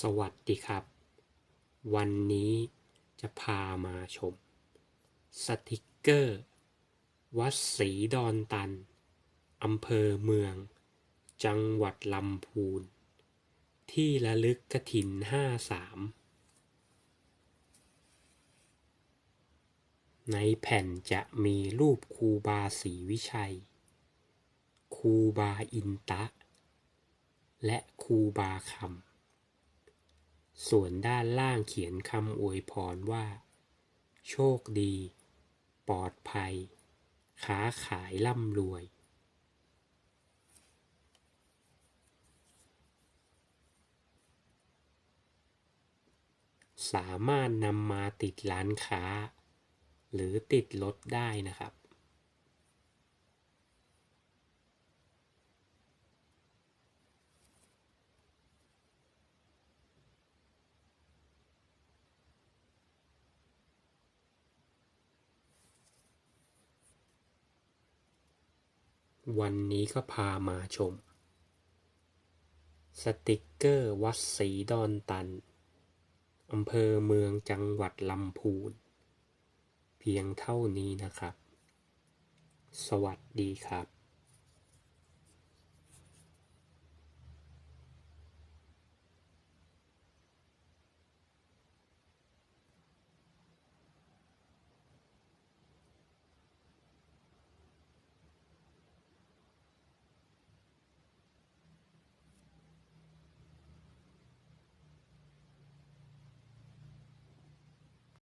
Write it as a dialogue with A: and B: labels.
A: สวัสดีครับ วันนี้จะพามาชม สติกเกอร์ วัดศรีดอนตัน อำเภอเมือง จังหวัดลำพูน ที่ระลึกกระถินห้าสามในแผ่นจะมีรูปครูบาศรีวิชัย ครูบาอินตะ และครูบาคำ ส่วนด้านล่างเขียนคำอวยพรว่า โชคดี ปลอดภัยค้าขายร่ำรวย สามารถนำมาติดร้านค้า หรือติดรถได้นะครับ วันนี้ก็พามาชม สติกเกอร์วัดศรีดอนตัน อำเภอเมืองจังหวัดลำพูน เพียงเท่านี้นะครับ สวัสดีครับ